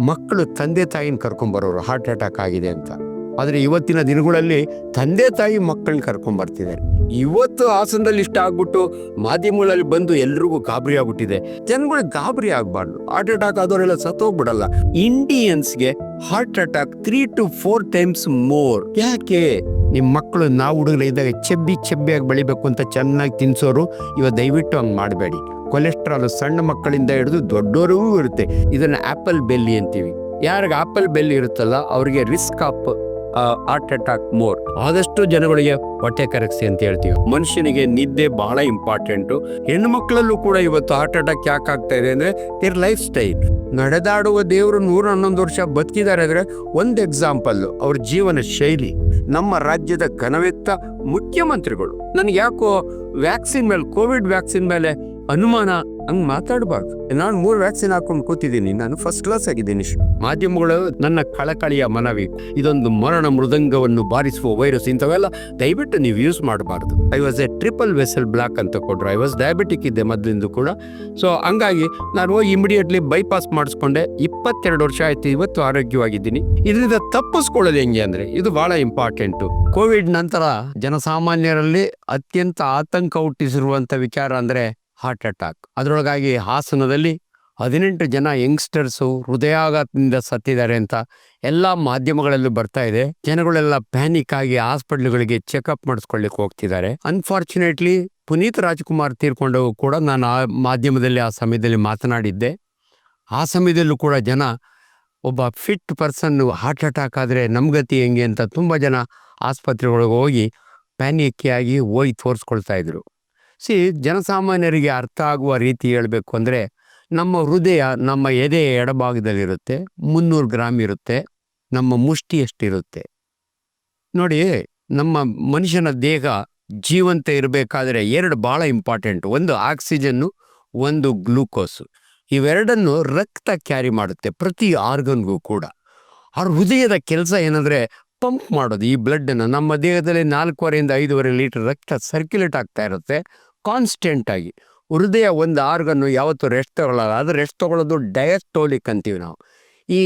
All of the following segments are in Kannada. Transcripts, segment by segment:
ಮಕ್ಕಳು ತಂದೆ ತಾಯಿನ ಕರ್ಕೊಂಬರೋರು ಹಾರ್ಟ್ ಅಟ್ಯಾಕ್ ಆಗಿದೆ ಅಂತ. ಆದರೆ ಇವತ್ತಿನ ದಿನಗಳಲ್ಲಿ ತಂದೆ ತಾಯಿ ಮಕ್ಕಳನ್ನ ಕರ್ಕೊಂಬರ್ತಿದ್ದಾರೆ ಇವತ್ತು ಹಾಸನದಲ್ಲಿ ಇಷ್ಟ ಆಗ್ಬಿಟ್ಟು ಮಾಧ್ಯಮಗಳಲ್ಲಿ ಬಂದು ಎಲ್ರಿಗೂ ಗಾಬರಿ ಆಗ್ಬಿಟ್ಟಿದೆ. ಜನಗಳು ಗಾಬರಿ ಆಗಬಾರ್ದು. ಹಾರ್ಟ್ ಅಟ್ಯಾಕ್ ಆದವರೆಲ್ಲ ಸತ್ತೋಗ್ಬಿಡಲ್ಲ. ಇಂಡಿಯನ್ಸ್ಗೆ heart attack three to four times more ಯಾಕೆ? ನಿಮ್ಮ ಮಕ್ಕಳು ನಾವು ಹುಡುಗರ ಇದ್ದಾಗ ಚೆಬ್ಬಿ ಚೆಬ್ಬಿಯಾಗಿ ಬೆಳಿಬೇಕು ಅಂತ ಚೆನ್ನಾಗಿ ತಿನ್ಸೋರು ಇವಾಗ ದಯವಿಟ್ಟು ಹಂಗೆ ಮಾಡಬೇಡಿ. ಕೊಲೆಸ್ಟ್ರಾಲ್ ಸಣ್ಣ ಮಕ್ಕಳಿಂದ ಹಿಡಿದು ದೊಡ್ಡವರಿಗೂ ಇರುತ್ತೆ. ಇದನ್ನು ಆ್ಯಪಲ್ ಬೆಲ್ಲಿ ಅಂತೀವಿ. ಯಾರಿಗೆ ಆಪಲ್ ಬೆಲ್ಲಿ ಇರುತ್ತಲ್ಲ, ಅವರಿಗೆ risk of heart attack more. ಆದಷ್ಟು ಜನಗಳಿಗೆ ಹೊಟ್ಟೆ ಕರಗಿಸಿ ಅಂತ ಹೇಳ್ತೀವಿ. ಮನುಷ್ಯನಿಗೆ ನಿದ್ದೆ ಬಹಳ ಇಂಪಾರ್ಟೆಂಟು. ಹೆಣ್ಣು ಮಕ್ಕಳಲ್ಲೂ ಕೂಡ ಇವತ್ತು ಹಾರ್ಟ್ ಅಟ್ಯಾಕ್ ಯಾಕೆ ಆಗ್ತಾ ಇದೆ ಅಂದ್ರೆ ಇರ್ ಲೈಫ್ ಸ್ಟೈಲ್ ನಡೆದಾಡುವ ದೇವರು ನೂರ ಹನ್ನೊಂದು ವರ್ಷ ಬದುಕಿದ್ದಾರೆ ಅಂದ್ರೆ, ಒಂದು ಎಕ್ಸಾಂಪಲ್ ಅವ್ರ ಜೀವನ ಶೈಲಿ. ನಮ್ಮ ರಾಜ್ಯದ ಘನವೆತ್ತ ಮುಖ್ಯಮಂತ್ರಿಗಳು. ನನಗೆ ಯಾಕೋ ವ್ಯಾಕ್ಸಿನ್ ಮೇಲೆ ಕೋವಿಡ್ ವ್ಯಾಕ್ಸಿನ್ ಮೇಲೆ ಅನುಮಾನ ಹಂಗ್ ಮಾತಾಡಬಾರ್ದು. ನಾನು ಮೂರು ವ್ಯಾಕ್ಸಿನ್ ಹಾಕೊಂಡು ಕೂತಿದ್ದೀನಿ. ನಾನು ಫಸ್ಟ್ ಕ್ಲಾಸ್ ಆಗಿದ್ದೀನಿ. ಮಾಧ್ಯಮಗಳು ನನ್ನ ಕಳಕಳಿಯ ಮನವಿ. ಇದೊಂದು ಮರಣ ಮೃದಂಗವನ್ನು ಬಾರಿಸುವ ವೈರಸ್ ಇಂಥವೆಲ್ಲ ದಯವಿಟ್ಟು ನೀವು ಯೂಸ್ ಮಾಡಬಾರ್ದು. I was a triple vessel block ಅಂತ ಕೊಟ್ರು. ಐ ವಾಸ್ ಡಯಾಬಿಟಿಕ್ ಇದ್ದೆ ಮೊದಲಿಂದ ಕೂಡ. ಸೊ ಹಂಗಾಗಿ ನಾನು ಹೋಗಿ ಇಮಿಡಿಯೇಟ್ಲಿ ಬೈಪಾಸ್ ಮಾಡಿಸ್ಕೊಂಡೆ. ಇಪ್ಪತ್ತೆರಡು ವರ್ಷ ಆಯ್ತು. ಇವತ್ತು ಆರೋಗ್ಯವಾಗಿದ್ದೀನಿ. ಇದರಿಂದ ತಪ್ಪಿಸ್ಕೊಳ್ಳೋದು ಹೆಂಗೆ ಅಂದ್ರೆ ಇದು ಬಹಳ ಇಂಪಾರ್ಟೆಂಟು ಕೋವಿಡ್ ನಂತರ ಜನಸಾಮಾನ್ಯರಲ್ಲಿ ಅತ್ಯಂತ ಆತಂಕ ಹುಟ್ಟಿಸಿರುವಂತ ವಿಚಾರ ಅಂದ್ರೆ ಹಾರ್ಟ್ ಅಟ್ಯಾಕ್ ಅದರೊಳಗಾಗಿ ಹಾಸನದಲ್ಲಿ ಹದಿನೆಂಟು ಜನ ಯಂಗ್ಸ್ಟರ್ಸು ಹೃದಯಾಘಾತದಿಂದ ಸತ್ತಿದ್ದಾರೆ ಅಂತ ಎಲ್ಲ ಮಾಧ್ಯಮಗಳಲ್ಲೂ ಬರ್ತಾ ಇದೆ. ಜನಗಳೆಲ್ಲ ಪ್ಯಾನಿಕ್ ಆಗಿ ಹಾಸ್ಪಿಟ್ಲ್ಗಳಿಗೆ ಚೆಕಪ್ ಮಾಡಿಸ್ಕೊಳ್ಳಿಕ್ಕೆ ಹೋಗ್ತಿದ್ದಾರೆ. ಅನ್ಫಾರ್ಚುನೇಟ್ಲಿ ಪುನೀತ್ ರಾಜ್ಕುಮಾರ್ ತೀರ್ಕೊಂಡು ಕೂಡ ನಾನು ಆ ಮಾಧ್ಯಮದಲ್ಲಿ ಆ ಸಮಯದಲ್ಲಿ ಮಾತನಾಡಿದ್ದೆ. ಆ ಸಮಯದಲ್ಲೂ ಕೂಡ ಜನ ಒಬ್ಬ ಫಿಟ್ ಪರ್ಸನ್ನು ಹಾರ್ಟ್ ಅಟ್ಯಾಕ್ ಆದರೆ ನಮ್ಗತಿ ಹೆಂಗೆ ಅಂತ ತುಂಬ ಜನ ಆಸ್ಪತ್ರೆಗಳಿಗೆ ಹೋಗಿ ಪ್ಯಾನಿಕ್ಕಿಯಾಗಿ ಹೋಗಿ ತೋರಿಸ್ಕೊಳ್ತಾ ಇದ್ರು. ಸಿ ಜನಸಾಮಾನ್ಯರಿಗೆ ಅರ್ಥ ಆಗುವ ರೀತಿ ಹೇಳಬೇಕು ಅಂದರೆ ನಮ್ಮ ಹೃದಯ ನಮ್ಮ ಎದೆಯ ಎಡಭಾಗದಲ್ಲಿರುತ್ತೆ, ಮುನ್ನೂರು ಗ್ರಾಮ್ ಇರುತ್ತೆ, ನಮ್ಮ ಮುಷ್ಟಿ ಎಷ್ಟಿರುತ್ತೆ. ನೋಡಿ, ನಮ್ಮ ಮನುಷ್ಯನ ದೇಹ ಜೀವಂತ ಇರಬೇಕಾದ್ರೆ ಎರಡು ಭಾಳ ಇಂಪಾರ್ಟೆಂಟ್, ಒಂದು ಆಕ್ಸಿಜನ್ನು, ಒಂದು ಗ್ಲೂಕೋಸು. ಇವೆರಡನ್ನು ರಕ್ತ ಕ್ಯಾರಿ ಮಾಡುತ್ತೆ ಪ್ರತಿ ಆರ್ಗನ್ಗೂ ಕೂಡ. ಆ ಹೃದಯದ ಕೆಲಸ ಏನಂದರೆ ಪಂಪ್ ಮಾಡೋದು, ಈ ಬ್ಲಡ್ಡನ್ನು ನಮ್ಮ ದೇಹದಲ್ಲಿ ನಾಲ್ಕೂವರೆಯಿಂದ ಐದೂವರೆ ಲೀಟರ್ ರಕ್ತ ಸರ್ಕ್ಯುಲೇಟ್ ಆಗ್ತಾ ಇರುತ್ತೆ ಕಾನ್ಸ್ಟೆಂಟ್ ಆಗಿ ಹೃದಯ ಒಂದು ಆರ್ಗನ್ನು ಯಾವತ್ತೂ ರೆಸ್ಟ್ ತಗೊಳ್ಳಲ್ಲ ಅದು ರೆಸ್ಟ್ ತಗೊಳ್ಳೋದು ಡಯಸ್ಟೋಲಿಕ್ ಅಂತೀವಿ ನಾವು. ಈ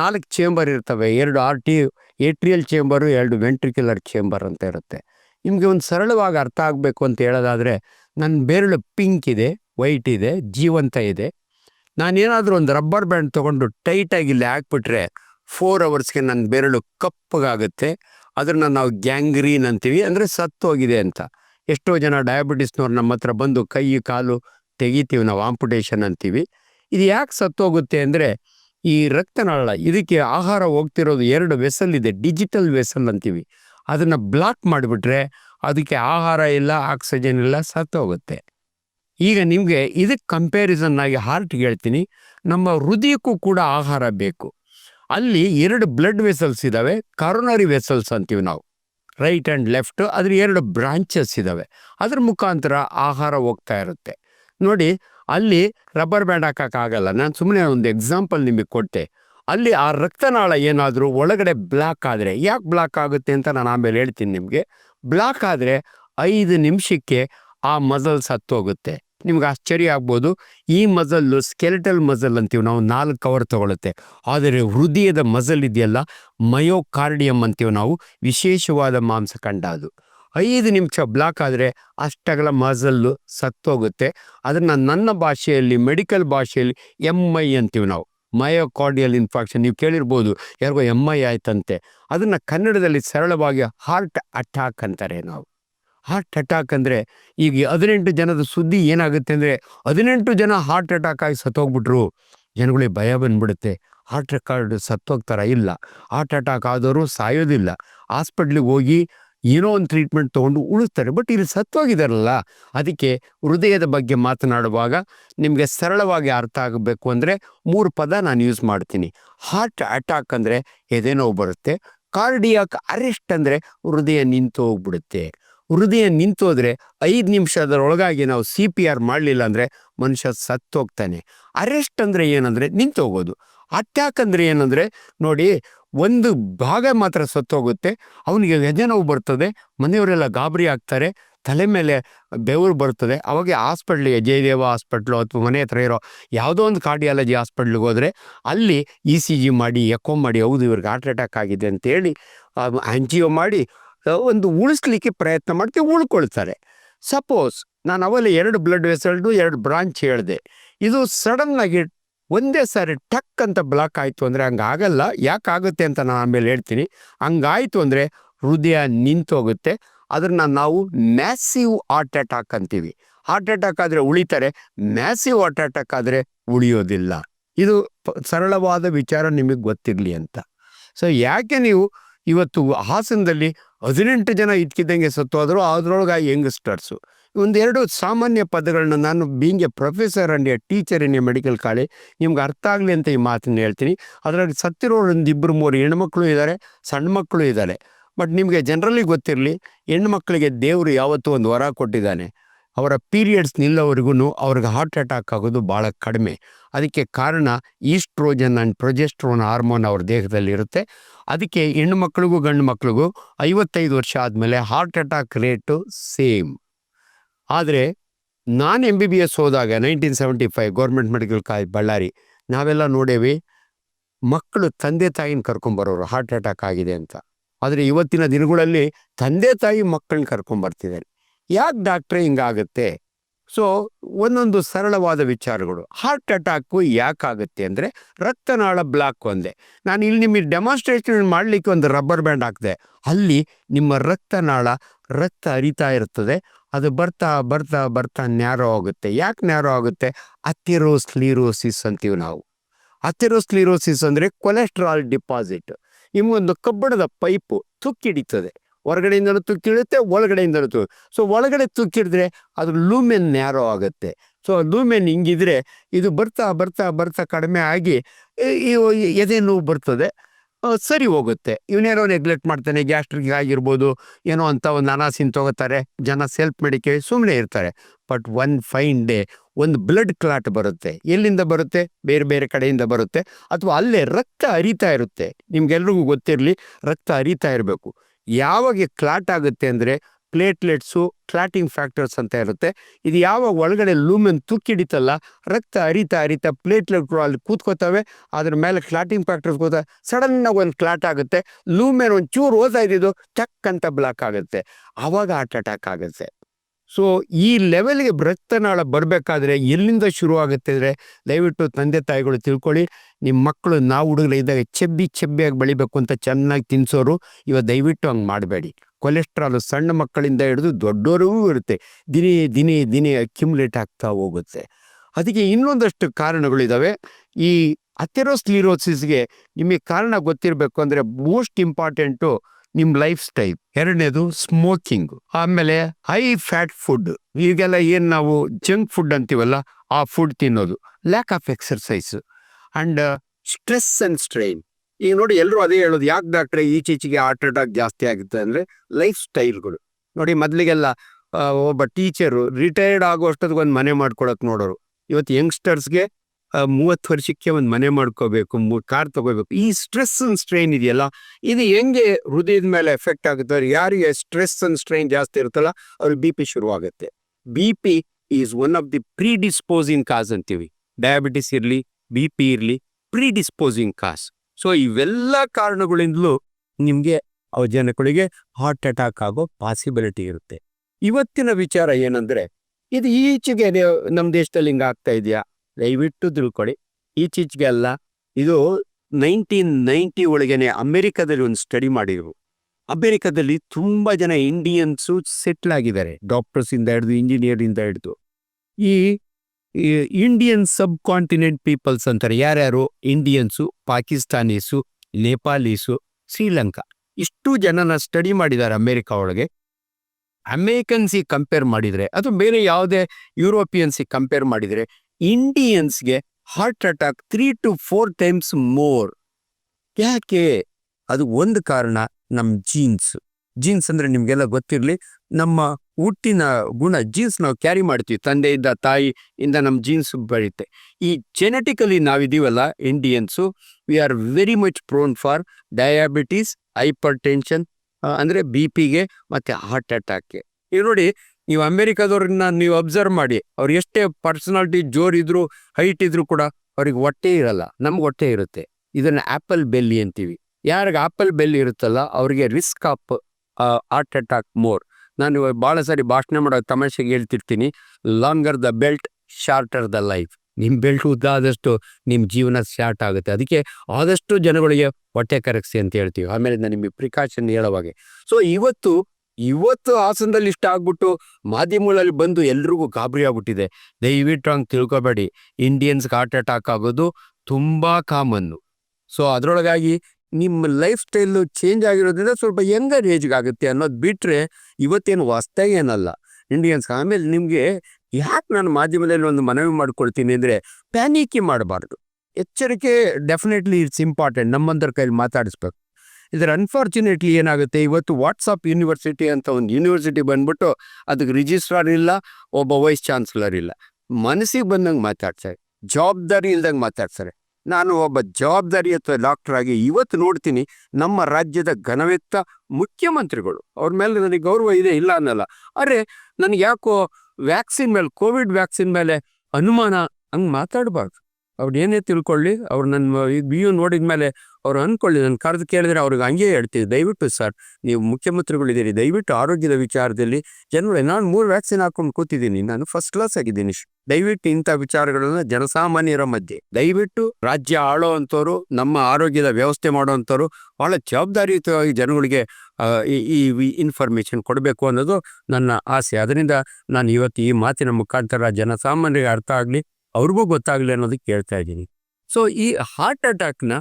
ನಾಲ್ಕು ಚೇಂಬರ್ ಇರ್ತವೆ. ಎರಡು ಆರ್ ಟಿ ಏಟ್ರಿಯಲ್ ಚೇಂಬರು ಎರಡು ವೆಂಟ್ರಿಕ್ಯುಲರ್ ಚೇಂಬರ್ ಅಂತ ಇರುತ್ತೆ. ನಿಮಗೆ ಒಂದು ಸರಳವಾಗಿ ಅರ್ಥ ಆಗಬೇಕು ಅಂತ ಹೇಳೋದಾದರೆ, ನನ್ನ ಬೆರಳು ಪಿಂಕ್ ಇದೆ ವೈಟ್ ಇದೆ, ಜೀವಂತ ಇದೆ. ನಾನೇನಾದರೂ ಒಂದು ರಬ್ಬರ್ ಬ್ಯಾಂಡ್ ತೊಗೊಂಡು ಟೈಟಾಗಿ ಇಲ್ಲಿ ಹಾಕ್ಬಿಟ್ರೆ ಫೋರ್ ಅವರ್ಸ್ಗೆ ನನ್ನ ಬೆರಳು ಕಪ್ಪಗಾಗುತ್ತೆ. ಅದನ್ನು ನಾವು ಗ್ಯಾಂಗ್ರೀನ್ ಅಂತೀವಿ. ಅಂದರೆ ಸತ್ತೋಗಿದೆ ಅಂತ. ಎಷ್ಟೋ ಜನ ಡಯಾಬಿಟಿಸ್ನವ್ರು ನಮ್ಮ ಹತ್ರ ಬಂದು ಕೈ, ಕಾಲು ತೆಗಿತೀವಿ, ನಾವು ಆಂಪುಟೇಷನ್ ಅಂತೀವಿ. ಇದು ಯಾಕೆ ಸತ್ತೋಗುತ್ತೆ ಅಂದರೆ ಈ ರಕ್ತನಾಳ, ಇದಕ್ಕೆ ಆಹಾರ ಹೋಗ್ತಿರೋದು ಎರಡು ವೆಸಲ್ ಇದೆ ಡಿಜಿಟಲ್ ವೆಸಲ್ ಅಂತೀವಿ. ಅದನ್ನು ಬ್ಲಾಕ್ ಮಾಡಿಬಿಟ್ರೆ ಅದಕ್ಕೆ ಆಹಾರ ಇಲ್ಲ ಆಕ್ಸಿಜನ್ ಇಲ್ಲ, ಸತ್ತೋಗುತ್ತೆ. ಈಗ ನಿಮಗೆ ಇದಕ್ಕೆ ಕಂಪ್ಯಾರಿಸನ್ ಆಗಿ ಹಾರ್ಟ್ಗೆ ಹೇಳ್ತೀನಿ. ನಮ್ಮ ಹೃದಯಕ್ಕೂ ಕೂಡ ಆಹಾರ ಬೇಕು. ಅಲ್ಲಿ ಎರಡು ಬ್ಲಡ್ ವೆಸಲ್ಸ್ ಇದ್ದಾವೆ ಕರೋನರಿ ವೆಸಲ್ಸ್ ಅಂತೀವಿ ನಾವು. ರೈಟ್ ಆ್ಯಂಡ್ ಲೆಫ್ಟ್ ಅದ್ರ ಎರಡು ಬ್ರಾಂಚಸ್ ಇದ್ದಾವೆ ಅದ್ರ ಮುಖಾಂತರ ಆಹಾರ ಹೋಗ್ತಾ ಇರುತ್ತೆ. ನೋಡಿ, ಅಲ್ಲಿ ರಬ್ಬರ್ ಬ್ಯಾಂಡ್ ಹಾಕೋಕ್ಕಾಗಲ್ಲ. ನಾನು ಸುಮ್ಮನೆ ಒಂದು ಎಕ್ಸಾಂಪಲ್ ನಿಮಗೆ ಕೊಟ್ಟೆ. ಅಲ್ಲಿ ಆ ರಕ್ತನಾಳ ಏನಾದರೂ ಒಳಗಡೆ ಬ್ಲಾಕ್ ಆದರೆ, ಯಾಕೆ ಬ್ಲಾಕ್ ಆಗುತ್ತೆ ಅಂತ ನಾನು ಆಮೇಲೆ ಹೇಳ್ತೀನಿ ನಿಮಗೆ. ಬ್ಲಾಕ್ ಆದರೆ ಐದು ನಿಮಿಷಕ್ಕೆ ಆ ಮಜಲ್ ಸತ್ತೋಗುತ್ತೆ ನಿಮ್ಗೆ ಆಶ್ಚರ್ಯ ಆಗ್ಬೋದು. ಈ ಮಜಲ್ಲು ಸ್ಕೆಲೆಟಲ್ ಮಜಲ್ ಅಂತೀವಿ ನಾವು, ನಾಲ್ಕು ಕವರ್ ತಗೊಳ್ಳುತ್ತೆ ಆದರೆ ಹೃದಯದ ಮಜಲ್ ಇದೆಯಲ್ಲ ಮಯೋಕಾರ್ಡಿಯಂ ಅಂತೀವಿ ನಾವು, ವಿಶೇಷವಾದ ಮಾಂಸಖಂಡ ಅದು. ಐದು ನಿಮಿಷ ಬ್ಲಾಕ್ ಆದರೆ ಅಷ್ಟಗಲ ಮಜಲ್ಲು ಸತ್ತೋಗುತ್ತೆ. ಅದನ್ನು ನನ್ನ ಭಾಷೆಯಲ್ಲಿ ಮೆಡಿಕಲ್ ಭಾಷೆಯಲ್ಲಿ ಎಂ ಐ ಅಂತೀವಿ ನಾವು. ಮಯೋಕಾರ್ಡಿಯಲ್ ಇನ್ಫಾಕ್ಷನ್ ನೀವು ಕೇಳಿರ್ಬೋದು. ಯಾರಿಗೋ ಎಂ ಐ ಆಯ್ತಂತೆ. ಅದನ್ನು ಕನ್ನಡದಲ್ಲಿ ಸರಳವಾಗಿ ಹಾರ್ಟ್ ಅಟ್ಯಾಕ್ ಅಂತಾರೆ ನಾವು. ಹಾರ್ಟ್ ಅಟ್ಯಾಕ್ ಅಂದರೆ ಈಗ ಹದಿನೆಂಟು ಜನದ ಸುದ್ದಿ ಏನಾಗುತ್ತೆ ಅಂದರೆ ಹದಿನೆಂಟು ಜನ ಹಾರ್ಟ್ ಅಟ್ಯಾಕ್ ಆಗಿ ಸತ್ತೋಗ್ಬಿಟ್ರು. ಜನಗಳಿಗೆ ಭಯ ಬಂದ್ಬಿಡುತ್ತೆ. ಹಾರ್ಟ್ ಅಟ್ಯಾಕ್ ಸತ್ತೋಗ್ತಾರ ಇಲ್ಲ. ಹಾರ್ಟ್ ಅಟ್ಯಾಕ್ ಆದವರು ಸಾಯೋದಿಲ್ಲ. ಹಾಸ್ಪಿಟ್ಲಿಗೆ ಹೋಗಿ ಏನೋ ಒಂದು ಟ್ರೀಟ್ಮೆಂಟ್ ತೊಗೊಂಡು ಉಳಿಸ್ತಾರೆ. ಬಟ್ ಇಲ್ಲಿ ಸತ್ವಾಗಿದಾರಲ್ಲ ಅದಕ್ಕೆ ಹೃದಯದ ಬಗ್ಗೆ ಮಾತನಾಡುವಾಗ ನಿಮಗೆ ಸರಳವಾಗಿ ಅರ್ಥ ಆಗಬೇಕು ಅಂದರೆ ಮೂರು ಪದ ನಾನು ಯೂಸ್ ಮಾಡ್ತೀನಿ. ಹಾರ್ಟ್ ಅಟ್ಯಾಕ್ ಅಂದರೆ ಎದೆ ನೋವು ಬರುತ್ತೆ. ಕಾರ್ಡಿಯಾಕ್ ಅರೆಸ್ಟ್ ಅಂದರೆ ಹೃದಯ ನಿಂತು ಹೋಗ್ಬಿಡುತ್ತೆ ಹೃದಯ ನಿಂತೋದ್ರೆ ಐದು ನಿಮಿಷದೊಳಗಾಗಿ ನಾವು ಸಿ ಪಿ ಆರ್ ಮಾಡಲಿಲ್ಲ ಅಂದರೆ ಮನುಷ್ಯ ಸತ್ತೋಗ್ತಾನೆ. ಅರೆಸ್ಟ್ ಅಂದರೆ ಏನಂದರೆ ನಿಂತೋಗೋದು. ಅಟ್ಯಾಕ್ ಅಂದರೆ ಏನಂದರೆ ನೋಡಿ ಒಂದು ಭಾಗ ಮಾತ್ರ ಸತ್ತೋಗುತ್ತೆ. ಅವನಿಗೆ ಎದೆ ನೋವು ಬರ್ತದೆ, ಮನೆಯವರೆಲ್ಲ ಗಾಬರಿ ಆಗ್ತಾರೆ, ತಲೆ ಮೇಲೆ ಬೆವರು ಬರ್ತದೆ. ಅವಾಗ ಹಾಸ್ಪಿಟ್ಲಿಗೆ ಜಯದೇವ ಹಾಸ್ಪಿಟ್ಲು ಅಥವಾ ಮನೆ ಹತ್ರ ಇರೋ ಯಾವುದೋ ಒಂದು ಕಾರ್ಡಿಯಾಲಜಿ ಹಾಸ್ಪಿಟ್ಲಿಗೆ ಹೋದರೆ ಅಲ್ಲಿ ಇ ಸಿ ಜಿ ಮಾಡಿ ಎಕೋ ಮಾಡಿ, ಹೌದು ಇವ್ರಿಗೆ ಹಾರ್ಟ್ ಅಟ್ಯಾಕ್ ಆಗಿದೆ ಅಂತೇಳಿ ಆಂಜಿಯೋ ಮಾಡಿ ಒಂದು ಉಳಿಸ್ಲಿಕ್ಕೆ ಪ್ರಯತ್ನ ಮಾಡ್ತೀವಿ ಉಳ್ಕೊಳ್ತಾರೆ. ಸಪೋಸ್ ನಾನು ಅವಲ್ಲಿ ಎರಡು ಬ್ಲಡ್ ವೆಸಲ್ಡು ಎರಡು ಬ್ರಾಂಚ್ ಹೇಳಿದೆ. ಇದು ಸಡನ್ನಾಗಿ ಒಂದೇ ಸಾರಿ ಟಕ್ ಅಂತ ಬ್ಲಾಕ್ ಆಯಿತು ಅಂದರೆ ಹಂಗಾಗಲ್ಲ ಯಾಕಾಗುತ್ತೆ ಅಂತ ನಾನು ಆಮೇಲೆ ಹೇಳ್ತೀನಿ. ಹಂಗಾಯಿತು ಅಂದರೆ ಹೃದಯ ನಿಂತೋಗುತ್ತೆ. ಅದನ್ನು ನಾವು ಮ್ಯಾಸಿವ್ ಹಾರ್ಟ್ ಅಟ್ಯಾಕ್ ಅಂತೀವಿ. ಹಾರ್ಟ್ ಅಟ್ಯಾಕ್ ಆದರೆ ಉಳಿತಾರೆ. ಮ್ಯಾಸಿವ್ ಹಾರ್ಟ್ ಅಟ್ಯಾಕ್ ಆದರೆ ಉಳಿಯೋದಿಲ್ಲ. ಇದು ಸರಳವಾದ ವಿಚಾರ ನಿಮಗೆ ಗೊತ್ತಿರಲಿ ಅಂತ. ಸೊ ಯಾಕೆ ನೀವು ಇವತ್ತು ಹಾಸನದಲ್ಲಿ ಹದಿನೆಂಟು ಜನ ಇದ್ಕಿದ್ದಂಗೆ ಸತ್ತೋದ್ರು ಅದರೊಳಗೆ ಯಂಗ್ಸ್ಟರ್ಸು. ಒಂದೆರಡು ಸಾಮಾನ್ಯ ಪದಗಳನ್ನ ನಾನು being a professor and a teacher in a medical college. ನಿಮ್ಗೆ ಅರ್ಥ ಆಗಲಿ ಅಂತ ಈ ಮಾತನ್ನು ಹೇಳ್ತೀನಿ. ಅದರಲ್ಲಿ ಸತ್ತಿರೋರು ಒಂದು ಇಬ್ಬರು ಮೂರು ಹೆಣ್ಮಕ್ಳು ಇದ್ದಾರೆ, ಸಣ್ಣ ಮಕ್ಕಳು ಇದ್ದಾರೆ. ಬಟ್ ನಿಮಗೆ ಜನರಲಿ ಗೊತ್ತಿರಲಿ, ಹೆಣ್ಮಕ್ಳಿಗೆ ದೇವರು ಯಾವತ್ತೂ ಒಂದು ವರ ಕೊಟ್ಟಿದ್ದಾನೆ. ಅವರ ಪೀರಿಯಡ್ಸ್ ನಿಲ್ಲೋವರೆಗೂ ಅವ್ರಿಗೆ ಹಾರ್ಟ್ ಅಟ್ಯಾಕ್ ಆಗೋದು ಭಾಳ ಕಡಿಮೆ. ಅದಕ್ಕೆ ಕಾರಣ ಈಸ್ಟ್ರೋಜನ್ ಆ್ಯಂಡ್ ಪ್ರೊಜೆಸ್ಟ್ರೋನ್ ಹಾರ್ಮೋನ್ ಅವ್ರ ದೇಹದಲ್ಲಿ ಇರುತ್ತೆ. ಅದಕ್ಕೆ ಹೆಣ್ಣು ಮಕ್ಕಳಿಗೂ ಗಂಡು ಮಕ್ಕಳಿಗೂ ಐವತ್ತೈದು ವರ್ಷ ಆದಮೇಲೆ ಹಾರ್ಟ್ ಅಟ್ಯಾಕ್ ರೇಟು ಸೇಮ್ ಆದರೆ ನಾನು ಎಂ ಬಿ ಬಿ ಎಸ್ ಹೋದಾಗ nineteen seventy five government medical college Ballari ನಾವೆಲ್ಲ ನೋಡೇವಿ ಮಕ್ಕಳು ತಂದೆ ತಾಯಿನ ಕರ್ಕೊಂಬರೋರು ಹಾರ್ಟ್ ಅಟ್ಯಾಕ್ ಆಗಿದೆ ಅಂತ. ಆದರೆ ಇವತ್ತಿನ ದಿನಗಳಲ್ಲಿ ತಂದೆ ತಾಯಿ ಮಕ್ಕಳನ್ನ ಕರ್ಕೊಂಬರ್ತಿದ್ದಾರೆ ಯಾಕೆ ಡಾಕ್ಟ್ರೆ ಹಿಂಗಾಗುತ್ತೆ? ಸೊ ಒಂದೊಂದು ಸರಳವಾದ ವಿಚಾರಗಳು. ಹಾರ್ಟ್ ಅಟ್ಯಾಕು ಯಾಕಾಗುತ್ತೆ ಅಂದರೆ, ರಕ್ತನಾಳ ಬ್ಲಾಕ್ ಒಂದೇ. ನಾನು ಇಲ್ಲಿ ನಿಮಗೆ ಡೆಮಾನ್ಸ್ಟ್ರೇಷನ್ ಮಾಡಲಿಕ್ಕೆ ಒಂದು ರಬ್ಬರ್ ಬ್ಯಾಂಡ್ ಹಾಕಿದೆ. ಅಲ್ಲಿ ನಿಮ್ಮ ರಕ್ತನಾಳ, ರಕ್ತ ಹರಿತಾ ಇರ್ತದೆ. ಅದು ಬರ್ತಾ ಬರ್ತಾ ಬರ್ತಾ ನ್ಯಾರೋ ಆಗುತ್ತೆ. ಯಾಕೆ ನ್ಯಾರೋ ಆಗುತ್ತೆ? ಅಥೆರೋಸ್ಲೀರೋಸಿಸ್ ಅಂತೀವಿ ನಾವು. ಅಥೆರೋಸ್ಲೀರೋಸಿಸ್ ಅಂದರೆ ಕೊಲೆಸ್ಟ್ರಾಲ್ ಡಿಪಾಸಿಟ್ ನಿಮಗೊಂದು ಕಬ್ಬಣದ ಪೈಪು ತುಕ್ಕಿಡಿತದೆ ಹೊರಗಡೆಯಿಂದಲೂ ತುಕ್ಕಿಡುತ್ತೆ ಒಳಗಡೆಯಿಂದಲೂ ತು ಸೊ ಒಳಗಡೆ ತುಕ್ಕಿಡಿದ್ರೆ ಅದು ಲೂಮೆನ್ ನ್ಯಾರೋ ಆಗುತ್ತೆ. ಸೊ ಲೂಮೆನ್ ಹಿಂಗಿದ್ರೆ ಇದು ಬರ್ತಾ ಬರ್ತಾ ಬರ್ತಾ ಕಡಿಮೆ ಆಗಿ ಎದೆ ನೋವು ಬರ್ತದೆ ಸರಿ ಹೋಗುತ್ತೆ. ಇವನೇನೋ ನೆಗ್ಲೆಕ್ಟ್ ಮಾಡ್ತಾನೆ ಗ್ಯಾಸ್ಟ್ರಿಕ್ ಆಗಿರ್ಬೋದು, ಏನೋ ಅಂತ ಒಂದು ಅನಾಸಿನ್ ತಗೋತಾರೆ, ಜನ ಸೆಲ್ಫ್ ಮೆಡಿಕೆ ಸುಮ್ಮನೆ ಇರ್ತಾರೆ. ಬಟ್ ಒನ್ ಫೈನ್ ಡೇ ಒಂದು ಬ್ಲಡ್ ಕ್ಲಾಟ್ ಬರುತ್ತೆ. ಎಲ್ಲಿಂದ ಬರುತ್ತೆ? ಬೇರೆ ಬೇರೆ ಕಡೆಯಿಂದ ಬರುತ್ತೆ. ಅಥವಾ ಅಲ್ಲೇ ರಕ್ತ ಹರಿತಾ ಇರುತ್ತೆ. ನಿಮ್ಗೆಲ್ರಿಗೂ ಗೊತ್ತಿರಲಿ, ರಕ್ತ ಹರಿತಾ ಇರಬೇಕು. ಯಾವಾಗ ಕ್ಲಾಟ್ ಆಗುತ್ತೆ ಅಂದರೆ ಪ್ಲೇಟ್ಲೆಟ್ಸು, ಕ್ಲಾಟಿಂಗ್ ಫ್ಯಾಕ್ಟರ್ಸ್ ಅಂತ ಇರುತ್ತೆ. ಇದು ಯಾವಾಗ ಒಳಗಡೆ ಲೂಮೆನ್ ತುಕ್ಕಿಡಿತಲ್ಲ ರಕ್ತ ಹರಿತಾ ಹರಿತಾ ಪ್ಲೇಟ್ಲೆಟ್ಗಳು ಅಲ್ಲಿ ಕೂತ್ಕೋತವೆ, ಅದ್ರ ಮೇಲೆ ಕ್ಲಾಟಿಂಗ್ ಫ್ಯಾಕ್ಟರ್ಸ್ ಕೂತ ಸಡನ್ನಾಗಿ ಒಂದು ಕ್ಲಾಟ್ ಆಗುತ್ತೆ. ಲೂಮೆನ್ ಒಂದು ಚೂರು ಓದಾ ಇದ್ದಿದ್ದು ಟಕ್ ಅಂತ ಬ್ಲಾಕ್ ಆಗುತ್ತೆ. ಆವಾಗ ಹಾರ್ಟ್ ಅಟ್ಯಾಕ್ ಆಗುತ್ತೆ. ಸೊ, ಈ ಲೆವೆಲ್ಗೆ ರಕ್ತನಾಳ ಬರಬೇಕಾದ್ರೆ ಎಲ್ಲಿಂದ ಶುರು ಆಗುತ್ತೆ ಅಂದರೆ ದಯವಿಟ್ಟು ತಂದೆ ತಾಯಿಗಳು ತಿಳ್ಕೊಳ್ಳಿ. ನಿಮ್ಮ ಮಕ್ಕಳು ನಾವು ಹುಡುಗರು ಇದ್ದಾಗ ಚೆಬ್ಬಿ ಚೆಬ್ಬಿಯಾಗಿ ಬೆಳಿಬೇಕು ಅಂತ ಚೆನ್ನಾಗಿ ತಿನ್ನಿಸೋರು ಇವಾಗ ದಯವಿಟ್ಟು ಹಂಗೆ ಮಾಡಬೇಡಿ. ಕೊಲೆಸ್ಟ್ರಾಲ್ ಸಣ್ಣ ಮಕ್ಕಳಿಂದ ಹಿಡಿದು ದೊಡ್ಡವರಿಗೂ ಇರುತ್ತೆ. ದಿನೇ ದಿನೇ ದಿನೇ ಅಕ್ಯುಮುಲೇಟ್ ಆಗ್ತಾ ಹೋಗುತ್ತೆ. ಅದಕ್ಕೆ ಇನ್ನೊಂದಷ್ಟು ಕಾರಣಗಳಿದ್ದಾವೆ ಈ ಅಥೆರೋಸ್ಲಿರೋಸಿಸ್ಗೆ ನಿಮಗೆ ಕಾರಣ ಗೊತ್ತಿರಬೇಕು ಅಂದರೆ ಮೋಸ್ಟ್ ಇಂಪಾರ್ಟೆಂಟು ನಿಮ್ಮ ಲೈಫ್ ಸ್ಟೈಲ್. ಎರಡನೇದು ಸ್ಮೋಕಿಂಗ್. ಆಮೇಲೆ ಹೈ ಫ್ಯಾಟ್ ಫುಡ್. ಈಗೆಲ್ಲ ಏನು ನಾವು ಜಂಕ್ ಫುಡ್ ಅಂತೀವಲ್ಲ ಆ ಫುಡ್ ತಿನ್ನೋದು. Lack of exercise. And stress and strain ಈಗ ನೋಡಿ ಎಲ್ಲರೂ ಅದೇ ಹೇಳೋದು, ಯಾಕೆ ಡಾಕ್ಟ್ರೆ ಈಚೀಚೆಗೆ ಹಾರ್ಟ್ ಅಟ್ಯಾಕ್ ಜಾಸ್ತಿ ಆಗುತ್ತೆ ಅಂದರೆ ಲೈಫ್ ಸ್ಟೈಲ್ಗಳು ನೋಡಿ ಮೊದಲಿಗೆಲ್ಲ ಒಬ್ಬ ಟೀಚರು ರಿಟೈರ್ಡ್ ಆಗೋ ಅಷ್ಟೊತ್ತಿಗೆ ಒಂದು ಮನೆ ಮಾಡ್ಕೊಳಕ್ಕೆ ನೋಡೋರು. ಇವತ್ತು ಯಂಗ್ಸ್ಟರ್ಸ್ಗೆ ಮೂವತ್ತು ವರ್ಷಕ್ಕೆ ಒಂದು ಮನೆ ಮಾಡ್ಕೋಬೇಕು ಕಾರ್ ತಗೋಬೇಕು. ಈ ಸ್ಟ್ರೆಸ್ ಅಂಡ್ ಸ್ಟ್ರೈನ್ ಇದೆಯಲ್ಲ, ಇದು ಹೆಂಗೆ ಹೃದಯದ ಮೇಲೆ ಎಫೆಕ್ಟ್ ಆಗುತ್ತೆ? ಅವ್ರು ಯಾರಿಗೆ ಸ್ಟ್ರೆಸ್ ಅಂಡ್ ಸ್ಟ್ರೈನ್ ಜಾಸ್ತಿ ಇರುತ್ತಲ್ಲ, ಅವ್ರಿಗೆ ಬಿ ಪಿ ಶುರುವಾಗುತ್ತೆ. B P is one of the predisposing cause ಅಂತೀವಿ. ಡಯಾಬಿಟಿಸ್ ಇರಲಿ ಬಿ ಪಿ ಇರಲಿ ಪ್ರೀಡಿಸ್ಪೋಸಿಂಗ್ ಕಾಸ್ ಸೊ ಇವೆಲ್ಲ ಕಾರಣಗಳಿಂದಲೂ ನಿಮಗೆ ಜನಗಳಿಗೆ ಹಾರ್ಟ್ ಅಟ್ಯಾಕ್ ಆಗೋ ಪಾಸಿಬಿಲಿಟಿ ಇರುತ್ತೆ. ಇವತ್ತಿನ ವಿಚಾರ ಏನಂದ್ರೆ, ಇದು ಈಚೆಗೆ ನಮ್ಮ ದೇಶದಲ್ಲಿ ಹಿಂಗೆ ಆಗ್ತಾ ಇದೆಯಾ? ದಯವಿಟ್ಟು ತಿಳ್ಕೊಳ್ಳಿ. ಈಚೀಚೆಗೆ ಅಲ್ಲ, ಇದು ನೈನ್ಟೀನ್ ನೈಂಟಿ ಒಳಗೇನೆ ಅಮೆರಿಕದಲ್ಲಿ ಒಂದು ಸ್ಟಡಿ ಮಾಡಿದ್ರು. ಅಮೆರಿಕದಲ್ಲಿ ತುಂಬಾ ಜನ ಇಂಡಿಯನ್ಸು ಸೆಟ್ಲ್ ಆಗಿದ್ದಾರೆ. ಡಾಕ್ಟರ್ಸ್ ಇಂದ ಹಿಡಿದು ಇಂಜಿನಿಯರ್ ಇಂದ ಹಿಡಿದು. ಈ ಇಂಡಿಯನ್ ಸಬ್ ಕಾಂಟಿನೆಂಟ್ ಪೀಪಲ್ಸ್ ಅಂತಾರೆ. ಯಾರ್ಯಾರು? ಇಂಡಿಯನ್ಸು ಪಾಕಿಸ್ತಾನೀಸು ನೇಪಾಲೀಸು ಶ್ರೀಲಂಕಾ ಇಷ್ಟು ಜನನ ಸ್ಟಡಿ ಮಾಡಿದ್ದಾರೆ ಅಮೇರಿಕಾ ಒಳಗೆ. ಅಮೇರಿಕನ್ಸಿಗೆ ಕಂಪೇರ್ ಮಾಡಿದರೆ, ಅಥವಾ ಬೇರೆ ಯಾವುದೇ ಯುರೋಪಿಯನ್ಸಿಗೆ ಕಂಪೇರ್ ಮಾಡಿದರೆ ಇಂಡಿಯನ್ಸ್ಗೆ heart attack three to four times more ಯಾಕೆ? ಅದು ಒಂದು ಕಾರಣ ನಮ್ಮ ಜೀನ್ಸ್ ಜೀನ್ಸ್ ಅಂದ್ರೆ ನಿಮಗೆಲ್ಲ ಗೊತ್ತಿರಲಿ ನಮ್ಮ ಹುಟ್ಟಿನ ಗುಣ ಜೀನ್ಸ್ ನಾವು ಕ್ಯಾರಿ ಮಾಡ್ತೀವಿ. ತಂದೆಯಿಂದ ತಾಯಿ ಇಂದ ನಮ್ಮ ಜೀನ್ಸ್ ಬರುತ್ತೆ. ಈ genetically ನಾವಿದ್ದೀವಲ್ಲ Indians we are very much prone for diabetes hypertension ಅಂದರೆ ಬಿ ಪಿಗೆ ಮತ್ತು ಹಾರ್ಟ್ ಅಟ್ಯಾಕ್ಗೆ ಈಗ ನೋಡಿ, ನೀವು ಅಮೇರಿಕಾದವ್ರನ್ನ ನೀವು ಅಬ್ಸರ್ವ್ ಮಾಡಿ, ಅವ್ರು ಎಷ್ಟೇ ಪರ್ಸನಾಲಿಟಿ ಜೋರ್ ಹೈಟ್ ಇದ್ರು ಕೂಡ ಅವ್ರಿಗೆ ಹೊಟ್ಟೆ ಇರಲ್ಲ. ನಮ್ಗೆ ಹೊಟ್ಟೆ ಇರುತ್ತೆ. ಇದನ್ನ ಆಪಲ್ ಬೆಲ್ಲಿ ಅಂತೀವಿ. ಯಾರಿಗೆ ಆಪಲ್ ಬೆಲ್ಲಿ ಇರುತ್ತಲ್ಲ, ಅವ್ರಿಗೆ risk of heart attack more ನಾನು ಭಾಳ ಸಾರಿ ಭಾಷಣ ಮಾಡೋ ತಮಾಷೆಗೆ ಹೇಳ್ತಿರ್ತೀನಿ. Longer the belt shorter the life ನಿಮ್ಮ ಬೆಲ್ಟ್ ಉದ್ದ ಆದಷ್ಟು ನಿಮ್ಮ ಜೀವನ ಶಾರ್ಟ್ ಆಗುತ್ತೆ. ಅದಕ್ಕೆ ಆದಷ್ಟು ಜನಗಳಿಗೆ ಹೊಟ್ಟೆ ಕರಗಿಸಿ ಅಂತ ಹೇಳ್ತೀವಿ. ಆಮೇಲೆ ನಾನು ನಿಮಗೆ ಪ್ರಿಕಾಷನ್ ಹೇಳೋವಾಗೆ ಸೊ ಇವತ್ತು ಇವತ್ತು ಹಾಸನದಲ್ಲಿ ಇಷ್ಟ ಆಗ್ಬಿಟ್ಟು ಮಾಧ್ಯಮಗಳಲ್ಲಿ ಬಂದು ಎಲ್ರಿಗೂ ಗಾಬರಿ ಆಗ್ಬಿಟ್ಟಿದೆ. ದಯವಿಟ್ಟು ಹಂಗೆ ತಿಳ್ಕೊಬೇಡಿ. ಇಂಡಿಯನ್ಸ್ಗೆ ಹಾರ್ಟ್ ಅಟ್ಯಾಕ್ ಆಗೋದು ತುಂಬಾ ಕಾಮನ್ನು ಸೊ ಅದರೊಳಗಾಗಿ ನಿಮ್ಮ ಲೈಫ್ ಸ್ಟೈಲು ಚೇಂಜ್ ಆಗಿರೋದ್ರಿಂದ ಸ್ವಲ್ಪ ಯಂಗರ್ ಏಜ್ಗೆ ಆಗುತ್ತೆ ಅನ್ನೋದು ಬಿಟ್ಟರೆ ಇವತ್ತೇನು ಹೊಸ್ದಾಗಿ ಏನಲ್ಲ. ಇಂಡಿಯನ್ಸ್ ಆಮೇಲೆ ನಿಮಗೆ ಯಾಕೆ ನಾನು ಮಾಧ್ಯಮದಲ್ಲಿ ಒಂದು ಮನವಿ ಮಾಡ್ಕೊಳ್ತೀನಿ ಅಂದರೆ ಪ್ಯಾನಿಕಿ ಮಾಡಬಾರ್ದು. ಎಚ್ಚರಿಕೆ ಡೆಫಿನೆಟ್ಲಿ ಇಟ್ಸ್ ಇಂಪಾರ್ಟೆಂಟ್ ನಮ್ಮಂದ್ರ ಕೈಲಿ ಮಾತಾಡಿಸ್ಬೇಕು. ಇದರ ಅನ್ಫಾರ್ಚುನೇಟ್ಲಿ ಏನಾಗುತ್ತೆ, ಇವತ್ತು ವಾಟ್ಸಪ್ ಯೂನಿವರ್ಸಿಟಿ ಅಂತ ಒಂದು ಯೂನಿವರ್ಸಿಟಿ ಬಂದ್ಬಿಟ್ಟು ಅದಕ್ಕೆ ರಿಜಿಸ್ಟ್ರಾರ್ ಇಲ್ಲ, ಒಬ್ಬ ವೈಸ್ ಚಾನ್ಸಲರ್ ಇಲ್ಲ. ಮನಸ್ಸಿಗೆ ಬಂದಂಗೆ ಮಾತಾಡ್ತಾರೆ ಜವಾಬ್ದಾರಿ ಇಲ್ದಂಗೆ ಮಾತಾಡ್ತಾರೆ ನಾನು ಒಬ್ಬ ಜವಾಬ್ದಾರಿ ಅಥವಾ ಡಾಕ್ಟರ್ ಆಗಿ ಇವತ್ತು ನೋಡ್ತೀನಿ, ನಮ್ಮ ರಾಜ್ಯದ ಘನವೆತ್ತ ಮುಖ್ಯಮಂತ್ರಿಗಳು. ಅವ್ರ ಮೇಲೆ ನನಗೆ ಗೌರವ ಇದೆ, ಇಲ್ಲ ಅನ್ನಲ್ಲ. ಅರೆ, ನನಗೆ ಯಾಕೋ ವ್ಯಾಕ್ಸಿನ್ ಮೇಲೆ ಕೋವಿಡ್ ವ್ಯಾಕ್ಸಿನ್ ಮೇಲೆ ಅನುಮಾನ, ಹಂಗೆ ಮಾತಾಡಬಾರ್ದು. ಅವ್ರು ಏನೇ ತಿಳ್ಕೊಳ್ಳಿ, ಅವ್ರು ನನ್ನ ಬಿ ಯು ನೋಡಿದ ಮೇಲೆ ಅವ್ರು ಅಂದ್ಕೊಳ್ಳಿ, ನಾನು ಕರೆದು ಕೇಳಿದ್ರೆ ಅವ್ರಿಗೆ ಹಂಗೆ ಹೇಳ್ತೀವಿ ದಯವಿಟ್ಟು ಸರ್, ನೀವು ಮುಖ್ಯಮಂತ್ರಿಗಳಿದ್ದೀರಿ, ದಯವಿಟ್ಟು ಆರೋಗ್ಯದ ವಿಚಾರದಲ್ಲಿ ಜನರೇ, ನಾನು ಮೂರು ವ್ಯಾಕ್ಸಿನ್ ಹಾಕೊಂಡು ಕೂತಿದ್ದೀನಿ. ನಾನು ಫಸ್ಟ್ ಕ್ಲಾಸ್ ಆಗಿದ್ದೀನಿ. ದಯವಿಟ್ಟು ಇಂಥ ವಿಚಾರಗಳನ್ನ ಜನಸಾಮಾನ್ಯರ ಮಧ್ಯೆ, ದಯವಿಟ್ಟು ರಾಜ್ಯ ಆಳೋ ಅಂಥವ್ರು ನಮ್ಮ ಆರೋಗ್ಯದ ವ್ಯವಸ್ಥೆ ಮಾಡೋವಂಥವ್ರು, ಬಹಳ ಜವಾಬ್ದಾರಿಯುತವಾಗಿ ಜನಗಳಿಗೆ ಈ ಇನ್ಫಾರ್ಮೇಶನ್ ಕೊಡಬೇಕು ಅನ್ನೋದು ನನ್ನ ಆಸೆ. ಅದರಿಂದ ನಾನು ಇವತ್ತು ಈ ಮಾತಿನ ಮುಖಾಂತರ ಜನಸಾಮಾನ್ಯರಿಗೆ ಅರ್ಥ ಆಗಲಿ, ಅವ್ರಿಗೂ ಗೊತ್ತಾಗಲಿ ಅನ್ನೋದಕ್ಕೆ ಕೇಳ್ತಾ ಇದ್ದೀನಿ. ಸೊ ಈ ಹಾರ್ಟ್ ಅಟ್ಯಾಕ್ನ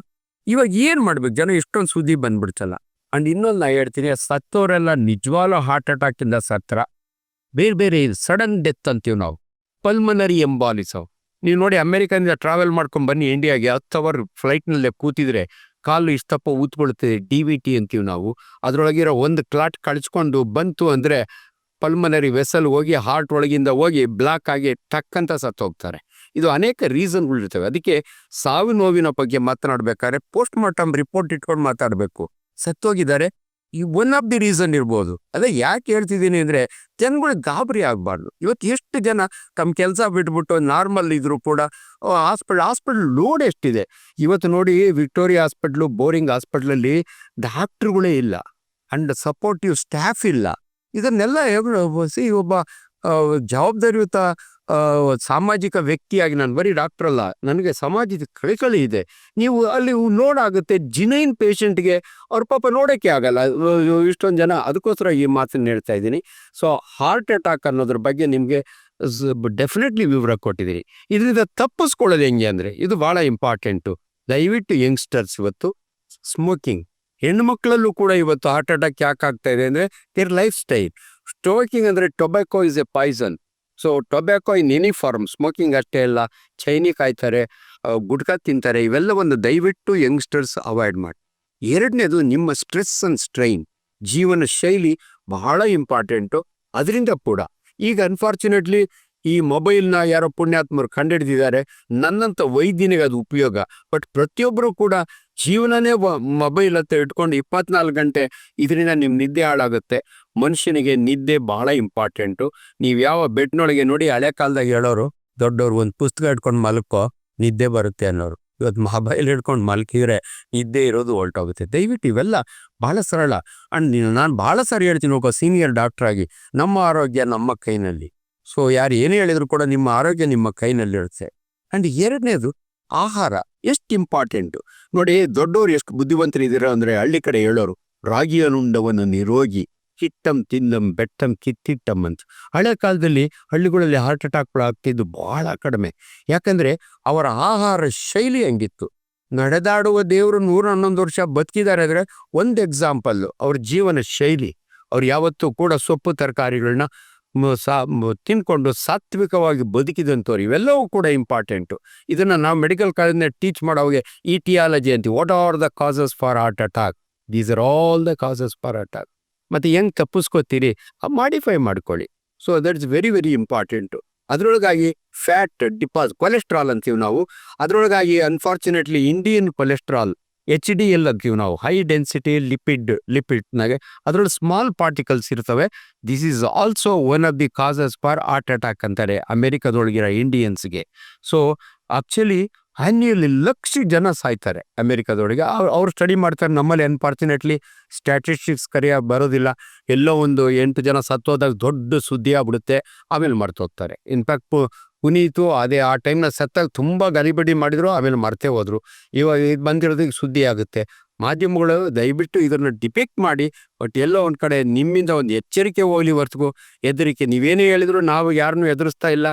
ಇವಾಗ ಏನು ಮಾಡ್ಬೇಕು? ಜನ ಇಷ್ಟೊಂದು ಸುದ್ದಿ ಬಂದ್ಬಿಡ್ತಲ್ಲ. ಅಂಡ್ ಇನ್ನೊಂದು ನಾ ಹೇಳ್ತೀನಿ, ಸತ್ತೋರೆಲ್ಲ ನಿಜವಾಗ್ಲೂ ಹಾರ್ಟ್ ಅಟ್ಯಾಕಿಂದ ಸತ್ರ. ಬೇರೆ ಬೇರೆ ಸಡನ್ ಡೆತ್ ಅಂತೀವಿ ನಾವು. ಪಲ್ಮನರಿ ಎಂಬಾಲಿಸ್ ನೀವು ನೋಡಿ ಅಮೆರಿಕದಿಂದ ಟ್ರಾವೆಲ್ ಮಾಡ್ಕೊಂಡು ಬನ್ನಿ, ಇಂಡಿಯಾಗೆ ಹತ್ತು ಅವರ್ ಫ್ಲೈಟ್ನಲ್ಲೇ ಕೂತಿದ್ರೆ ಕಾಲು ಇಷ್ಟಪ್ಪ ಊತ್ಕೊಳ್ತದೆ ಡಿ ವಿ ಟಿ ಅಂತೀವಿ ನಾವು. ಅದರೊಳಗಿರೋ ಒಂದು ಕ್ಲಾಟ್ ಕಳಿಸ್ಕೊಂಡು ಬಂತು ಅಂದರೆ ಪಲ್ಮನರಿ ವೆಸಲ್ ಹೋಗಿ ಹಾರ್ಟ್ ಒಳಗಿಂದ ಹೋಗಿ ಬ್ಲಾಕ್ ಆಗಿ ಟಕ್ ಅಂತ ಸತ್ತು ಹೋಗ್ತಾರೆ ಇದು ಅನೇಕ ರೀಸನ್ಗಳಿರ್ತವೆ ಅದಕ್ಕೆ ಸಾವು ನೋವಿನ ಬಗ್ಗೆ ಮಾತನಾಡ್ಬೇಕಾದ್ರೆ ಪೋಸ್ಟ್ ಮಾರ್ಟಮ್ ರಿಪೋರ್ಟ್ ಇಟ್ಕೊಂಡು ಮಾತಾಡಬೇಕು. ಸತ್ತೋಗಿದ್ದಾರೆ. ಈ ಒನ್ ಆಫ್ ದಿ ರೀಸನ್ ಇರ್ಬೋದು. ಅದೇ ಯಾಕೆ ಹೇಳ್ತಿದ್ದೀನಿ ಅಂದರೆ ಜನಗಳಿಗೆ ಗಾಬರಿ ಆಗಬಾರ್ದು. ಇವತ್ತು ಎಷ್ಟು ಜನ ತಮ್ಮ ಕೆಲಸ ಬಿಟ್ಬಿಟ್ಟು ನಾರ್ಮಲ್ ಇದ್ರು ಕೂಡ ಹಾಸ್ಪಿಟಲ್ ಹಾಸ್ಪಿಟ್ಲ್ ಲೋಡ್ ಎಷ್ಟಿದೆ. ಇವತ್ತು ನೋಡಿ ವಿಕ್ಟೋರಿಯಾ ಹಾಸ್ಪಿಟ್ಲು ಬೋರಿಂಗ್ ಹಾಸ್ಪಿಟ್ಲಲ್ಲಿ ಡಾಕ್ಟ್ರುಗಳೇ ಇಲ್ಲ. ಅಂಡ್ ಸಪೋರ್ಟಿವ್ ಸ್ಟಾಫ್ ಇಲ್ಲ. ಇದನ್ನೆಲ್ಲ ಸಿ ಒಬ್ಬ ಜವಾಬ್ದಾರಿಯುತ ಸಾಮಾಜಿಕ ವ್ಯಕ್ತಿಯಾಗಿ ನಾನು ಬರೀ ಡಾಕ್ಟರ್ ಅಲ್ಲ, ನನಗೆ ಸಮಾಜದ ಕಳಕಳಿ ಇದೆ. ನೀವು ಅಲ್ಲಿ ನೋಡಾಗುತ್ತೆ ಜಿನೈನ್ ಪೇಷಂಟ್ಗೆ ಅವ್ರ ಪಾಪ ನೋಡೋಕ್ಕೆ ಆಗಲ್ಲ. ಇಷ್ಟೊಂದು ಜನ ಅದಕ್ಕೋಸ್ಕರ ಈ ಮಾತನ್ನು ಹೇಳ್ತಾ ಇದ್ದೀನಿ. ಸೊ ಹಾರ್ಟ್ ಅಟ್ಯಾಕ್ ಅನ್ನೋದ್ರ ಬಗ್ಗೆ ನಿಮಗೆ ಡೆಫಿನೆಟ್ಲಿ ವಿವರ ಕೊಟ್ಟಿದ್ದೀನಿ. ಇದರಿಂದ ತಪ್ಪಿಸ್ಕೊಳ್ಳೋದು ಹೆಂಗೆ ಅಂದರೆ, ಇದು ಭಾಳ ಇಂಪಾರ್ಟೆಂಟು ದಯವಿಟ್ಟು ಯಂಗ್ಸ್ಟರ್ಸ್ ಇವತ್ತು ಸ್ಮೋಕಿಂಗ್ ಹೆಣ್ಣು ಮಕ್ಕಳಲ್ಲೂ ಕೂಡ ಇವತ್ತು ಹಾರ್ಟ್ ಅಟ್ಯಾಕ್ ಯಾಕೆ ಆಗ್ತಾ ಇದೆ ಅಂದರೆ ದೇರ್ ಲೈಫ್ ಸ್ಟೈಲ್ ಸ್ಟೋಕಿಂಗ್ ಅಂದರೆ tobacco is a poison so tobacco in any form smoking ಅಷ್ಟೇ ಅಲ್ಲ ಚೈನಿ ಕಾಯ್ತಾರೆ ಗುಟ್ಕಾ ತಿಂತಾರೆ ಒಂದು ದಯವಿಟ್ಟು ಯಂಗ್ಸ್ಟರ್ಸ್ ಅವಾಯ್ಡ್ ಮಾಡಿ. ಎರಡನೇದು ನಿಮ್ಮ ಸ್ಟ್ರೆಸ್ ಅಂಡ್ ಸ್ಟ್ರೈನ್ ಜೀವನ ಶೈಲಿ ಬಹಳ ಇಂಪಾರ್ಟೆಂಟು ಅದರಿಂದ ಕೂಡ. ಈಗ ಅನ್ಫಾರ್ಚುನೇಟ್ಲಿ ಈ ಮೊಬೈಲ್ನ ಯಾರೋ ಪುಣ್ಯಾತ್ಮರು ಕಂಡುಹಿಡಿದಿದ್ದಾರೆ, ನನ್ನಂಥ ವೈದ್ಯನಿಗೆ ಅದು ಉಪಯೋಗ. ಬಟ್ ಪ್ರತಿಯೊಬ್ಬರು ಕೂಡ ಜೀವನನೇ ಮೊಬೈಲ್ ಹತ್ತಿರ ಇಟ್ಕೊಂಡು ಇಪ್ಪತ್ನಾಲ್ಕು ಗಂಟೆ ಇದರಿಂದ ನಿಮ್ಮ ನಿದ್ದೆ ಹಾಳಾಗುತ್ತೆ. ಮನುಷ್ಯನಿಗೆ ನಿದ್ದೆ ಬಹಳ ಇಂಪಾರ್ಟೆಂಟು ನೀವು ಯಾವ ಬೆಡ್ನೊಳಗೆ ನೋಡಿ ಹಳೆ ಕಾಲದಾಗ ಹೇಳೋರು, ದೊಡ್ಡವ್ರು ಒಂದು ಪುಸ್ತಕ ಇಟ್ಕೊಂಡು ಮಲ್ಕೋ, ನಿದ್ದೆ ಬರುತ್ತೆ ಅನ್ನೋರು. ಇವತ್ತು ಮೊಬೈಲ್ ಹಿಡ್ಕೊಂಡು ಮಲ್ಕಿದ್ರೆ ನಿದ್ದೆ ಇರೋದು ಹೊರಟೋಗುತ್ತೆ. ದಯವಿಟ್ಟು ಇವೆಲ್ಲ ಬಹಳ ಸರಳ. ಅಂಡ್ ನಾನು ಬಹಳ ಸಾರಿ ಹೇಳ್ತೀನಿ ಒಬ್ಬ ಸೀನಿಯರ್ ಡಾಕ್ಟರ್ ಆಗಿ, ನಮ್ಮ ಆರೋಗ್ಯ ನಮ್ಮ ಕೈನಲ್ಲಿ. ಸೊ ಯಾರು ಏನೇ ಹೇಳಿದ್ರು ಕೂಡ ನಿಮ್ಮ ಆರೋಗ್ಯ ನಿಮ್ಮ ಕೈನಲ್ಲಿರುತ್ತೆ ಅಂಡ್ ಎರಡನೇದು, ಆಹಾರ. ಎಷ್ಟು ಇಂಪಾರ್ಟೆಂಟು ನೋಡಿ, ದೊಡ್ಡವರು ಎಷ್ಟು ಬುದ್ಧಿವಂತರಿದ್ದೀರ ಅಂದ್ರೆ ಹಳ್ಳಿ ಕಡೆ ಹೇಳೋರು ರಾಗಿಯನ್ನುಂಡವನ್ನು ನಿರೋಗಿ. ಹಿಟ್ಟಂ ತಿಂದಂ ಬೆಟ್ಟಂ ಕಿತ್ತಿಟ್ಟಂ ಅಂತ. ಹಳೆ ಕಾಲದಲ್ಲಿ ಹಳ್ಳಿಗಳಲ್ಲಿ ಹಾರ್ಟ್ ಅಟ್ಯಾಕ್ಗಳು ಆಗ್ತಿದ್ದು ಬಹಳ ಕಡಿಮೆ. ಯಾಕಂದರೆ ಅವರ ಆಹಾರ ಶೈಲಿ ಹಂಗಿತ್ತು? ನಡೆದಾಡುವ ದೇವರು ನೂರ ಹನ್ನೊಂದು ವರ್ಷ ಬದುಕಿದ್ದಾರೆ ಅಂದರೆ ಒಂದು ಎಕ್ಸಾಂಪಲ್ಲು ಅವ್ರ ಜೀವನ ಶೈಲಿ. ಅವ್ರು ಯಾವತ್ತೂ ಕೂಡ ಸೊಪ್ಪು ತರಕಾರಿಗಳನ್ನ ಸಾ ತಿನ್ಕೊಂಡು ಸಾತ್ವಿಕವಾಗಿ ಬದುಕಿದಂಥವ್ರು. ಇವೆಲ್ಲವೂ ಕೂಡ ಇಂಪಾರ್ಟೆಂಟು ಇದನ್ನು ನಾವು ಮೆಡಿಕಲ್ ಕಾಲೇಜ್ನ ಟೀಚ್ ಮಾಡೋವಾಗ ಟಿಯಾಲಜಿ ಅಂತೀವಿ. What are the causes for heart attack these are all the causes for attack ಮತ್ತೆ ಹೆಂಗೆ ತಪ್ಪಿಸ್ಕೋತೀರಿ ಮಾಡಿಫೈ ಮಾಡ್ಕೊಳ್ಳಿ. So that's very very important ಅದರೊಳಗಾಗಿ fat ಡಿಪಾಸ್ cholesterol ಅಂತೀವಿ ನಾವು. ಅದರೊಳಗಾಗಿ unfortunately Indian cholesterol H D L ಅಂತೀವಿ ನಾವು. ಹೈ ಡೆನ್ಸಿಟಿ ಲಿಪಿಡ್ ಲಿಪಿಡ್ನಾಗೆ ಅದರಲ್ಲಿ ಸ್ಮಾಲ್ ಪಾರ್ಟಿಕಲ್ಸ್ ಇರ್ತವೆ. This is also one of the causes for heart attack ಅಂತಾರೆ ಅಮೆರಿಕದೊಳಗಿರೋ ಇಂಡಿಯನ್ಸ್ಗೆ ಸೊ ಆಕ್ಚುಲಿ ಆನ್ಯುಯಲಿ ಲಕ್ಷ ಜನ ಸಾಯ್ತಾರೆ ಅಮೇರಿಕಾದೊಳಗೆ ಅವ್ರು ಅವ್ರು ಸ್ಟಡಿ ಮಾಡ್ತಾರೆ ನಮ್ಮಲ್ಲಿ ಅನ್ಫಾರ್ಚುನೇಟ್ಲಿ ಸ್ಟ್ಯಾಟಿಸ್ಟಿಕ್ಸ್ ಕರಿಯ ಬರೋದಿಲ್ಲ. ಎಲ್ಲೋ ಒಂದು ಎಂಟು ಜನ ಸತ್ತೋದಾಗ ದೊಡ್ಡ ಸುದ್ದಿ ಆಗ್ಬಿಡುತ್ತೆ. ಆಮೇಲೆ ಮರ್ತೋಗ್ತಾರೆ. ಇನ್ಫ್ಯಾಕ್ಟ್ ಪುನೀತು ಅದೇ ಆ ಟೈಮ್ನ ಸತ್ತಾಗ ತುಂಬ ಗಲಿಬಿಡಿ ಮಾಡಿದ್ರು, ಆಮೇಲೆ ಮರ್ತೇ ಹೋದರು. ಇವಾಗ ಇದು ಬಂದಿರೋದಕ್ಕೆ ಸುದ್ದಿ ಆಗುತ್ತೆ. ಮಾಧ್ಯಮಗಳು ದಯವಿಟ್ಟು ಇದನ್ನು ಡಿಪೆಕ್ಟ್ ಮಾಡಿ ಬಟ್ ಎಲ್ಲೋ ಒಂದು ಕಡೆ ನಿಮ್ಮಿಂದ ಒಂದು ಎಚ್ಚರಿಕೆ ಹೋಗ್ಲಿ ಹೊರತು ಹೆದರಿಕೆ ನೀವೇನೇ ಹೇಳಿದ್ರು ನಾವು ಯಾರನ್ನೂ ಎದುರಿಸ್ತಾ ಇಲ್ಲ.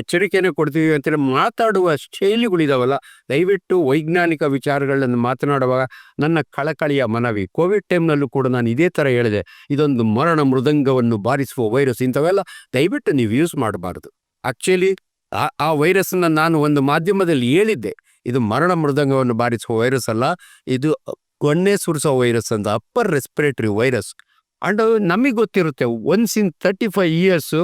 ಎಚ್ಚರಿಕೆನೇ ಕೊಡ್ತೀವಿ ಅಂತೇಳಿ ಮಾತಾಡುವ ಶೈಲಿಗಳಿದಾವಲ್ಲ ದಯವಿಟ್ಟು ವೈಜ್ಞಾನಿಕ ವಿಚಾರಗಳನ್ನು ಮಾತನಾಡುವಾಗ ನನ್ನ ಕಳಕಳಿಯ ಮನವಿ, ಕೋವಿಡ್ ಟೈಮ್ನಲ್ಲೂ ಕೂಡ ನಾನು ಇದೇ ಥರ ಹೇಳಿದೆ, ಇದೊಂದು ಮರಣ ಮೃದಂಗವನ್ನು ಬಾರಿಸುವ ವೈರಸ್ ಇಂಥವೆಲ್ಲ ದಯವಿಟ್ಟು ನೀವು ಯೂಸ್ ಮಾಡಬಾರ್ದು. ಆ್ಯಕ್ಚುಲಿ ಆ ಆ ವೈರಸ್ನ ನಾನು ಒಂದು ಮಾಧ್ಯಮದಲ್ಲಿ ಹೇಳಿದ್ದೆ, ಇದು ಮರಣ ಮೃದಂಗವನ್ನು ಬಾರಿಸುವ ವೈರಸ್ ಅಲ್ಲ, ಇದು ಗೊಣ್ಣೆ ಸುರಿಸೋ ವೈರಸ್ ಅಂತ ಅಪ್ಪರ್ ರೆಸ್ಪಿರೇಟರಿ ವೈರಸ್ ಅಂಡ್ ನಮಗೆ ಗೊತ್ತಿರುತ್ತೆ once in thirty five years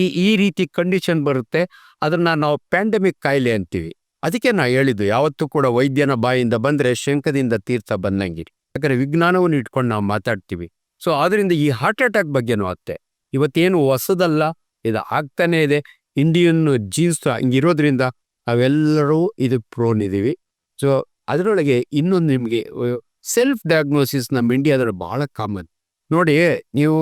ಈ ಈ ರೀತಿ ಕಂಡೀಷನ್ ಬರುತ್ತೆ, ಅದನ್ನ ನಾವು ಪ್ಯಾಂಡಮಿಕ್ ಕಾಯಿಲೆ ಅಂತೀವಿ. ಅದಕ್ಕೆ ನಾ ಹೇಳಿದ್ದು, ಯಾವತ್ತೂ ಕೂಡ ವೈದ್ಯನ ಬಾಯಿಂದ ಬಂದ್ರೆ ಶಂಕದಿಂದ ತೀರ್ಥ ಬಂದಂಗಿರಿ ಯಾಕಂದ್ರೆ ವಿಜ್ಞಾನವನ್ನು ಇಟ್ಕೊಂಡು ನಾವು ಮಾತಾಡ್ತೀವಿ. ಸೊ ಆದ್ರಿಂದ ಈ ಹಾರ್ಟ್ ಅಟ್ಯಾಕ್ ಬಗ್ಗೆನೂ ಅತ್ತೆ. ಇವತ್ತೇನು ಹೊಸದಲ್ಲ, ಇದು ಆಗ್ತಾನೆ ಇದೆ. ಇಂಡಿಯನ್ ಜೀನ್ಸ್ ಹಂಗಿರೋದ್ರಿಂದ ನಾವೆಲ್ಲರೂ ಇದು ಪ್ರೋನ್ ಇದೀವಿ. ಸೊ ಅದರೊಳಗೆ ಇನ್ನೊಂದು ನಿಮಗೆ ಸೆಲ್ಫ್ ಡಯಾಗ್ನೋಸಿಸ್ ನಮ್ಮ ಇಂಡಿಯಾದಲ್ಲಿ ಬಹಳ ಕಾಮನ್ ನೋಡಿ, ನೀವು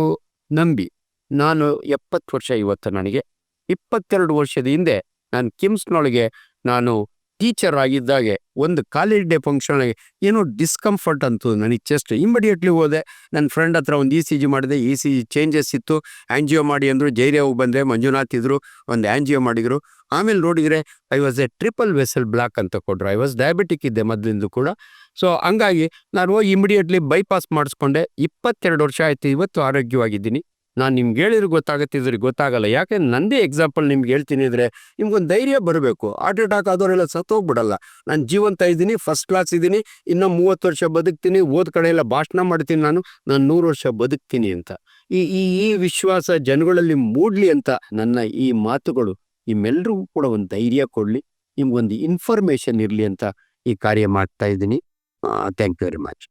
ನಂಬಿ, ನಾನು ಎಪ್ಪತ್ತು ವರ್ಷ ಇವತ್ತು ನನಗೆ, ಇಪ್ಪತ್ತೆರಡು ವರ್ಷದ ಹಿಂದೆ ನಾನು ಕಿಮ್ಸ್ನೊಳಗೆ ನಾನು ಟೀಚರ್ ಆಗಿದ್ದಾಗೆ, ಒಂದು ಕಾಲೇಜ್ ಡೇ ಫಂಕ್ಷನ್ಗೆ ಏನೋ ಡಿಸ್ಕಂಫರ್ಟ್ ಅಂತು ನನಗೆ ಚೆಸ್ಟ್ ಇಮಿಡಿಯೇಟ್ಲಿ ಹೋದೆ, ನನ್ನ ಫ್ರೆಂಡ್ ಹತ್ರ ಒಂದು ಇ ಸಿ ಜಿ ಮಾಡಿದೆ ಇ ಸಿ ಜಿ ಚೇಂಜಸ್ ಇತ್ತು. ಆ್ಯಂಜಿಯೋ ಮಾಡಿ ಅಂದರು ಜೈರ್ಯಾವು ಬಂದರೆ ಮಂಜುನಾಥ್ ಇದ್ದರು ಒಂದು ಆ್ಯಂಜಿಯೋ ಮಾಡಿದ್ರು. ಆಮೇಲೆ ನೋಡಿದರೆ I was a triple vessel block ಅಂತ ಕೊಟ್ಟರು ಐ ವಾಸ್ ಡಯಾಬಿಟಿಕ್ ಇದ್ದೆ ಮೊದಲಿಂದ ಕೂಡ. ಸೊ ಹಂಗಾಗಿ ನಾನು ಹೋಗಿ ಇಮಿಡಿಯೇಟ್ಲಿ ಬೈಪಾಸ್ ಮಾಡಿಸ್ಕೊಂಡೆ. ಇಪ್ಪತ್ತೆರಡು ವರ್ಷ ಆಯಿತು, ಇವತ್ತು ಆರೋಗ್ಯವಾಗಿದ್ದೀನಿ. ನಾನು ನಿಮ್ಗೆ ಹೇಳಿದ್ರೆ ಗೊತ್ತಾಗತ್ತಿದ್ರೆ ಗೊತ್ತಾಗಲ್ಲ. ಯಾಕೆ ನಂದೇ ಎಕ್ಸಾಂಪಲ್ ನಿಮ್ಗೆ ಹೇಳ್ತೀನಿ ಅಂದರೆ ನಿಮ್ಗೊಂದು ಧೈರ್ಯ ಬರಬೇಕು. ಹಾರ್ಟ್ ಅಟ್ಯಾಕ್ ಆದವರೆಲ್ಲ ಸತ್ತೋಗ್ಬಿಡಲ್ಲ. ನಾನು ಜೀವಂತ ಇದ್ದೀನಿ ಫಸ್ಟ್ ಕ್ಲಾಸ್ ಇದ್ದೀನಿ, ಇನ್ನೂ ಮೂವತ್ತು ವರ್ಷ ಬದುಕ್ತೀನಿ, ಓದ್ ಕಡೆ ಭಾಷಣ ಮಾಡ್ತೀನಿ ನಾನು ನಾನು ನೂರು ವರ್ಷ ಬದುಕ್ತೀನಿ ಅಂತ. ಈ ಈ ಈ ವಿಶ್ವಾಸ ಜನಗಳಲ್ಲಿ ಮೂಡ್ಲಿ ಅಂತ ನನ್ನ ಈ ಮಾತುಗಳು. ನಿಮ್ಮೆಲ್ರಿಗೂ ಕೂಡ ಒಂದು ಧೈರ್ಯ ಕೊಡಲಿ, ನಿಮ್ಗೊಂದು ಇನ್ಫಾರ್ಮೇಶನ್ ಇರಲಿ ಅಂತ ಈ ಕಾರ್ಯ ಮಾಡ್ತಾ ಇದ್ದೀನಿ. Thank you very much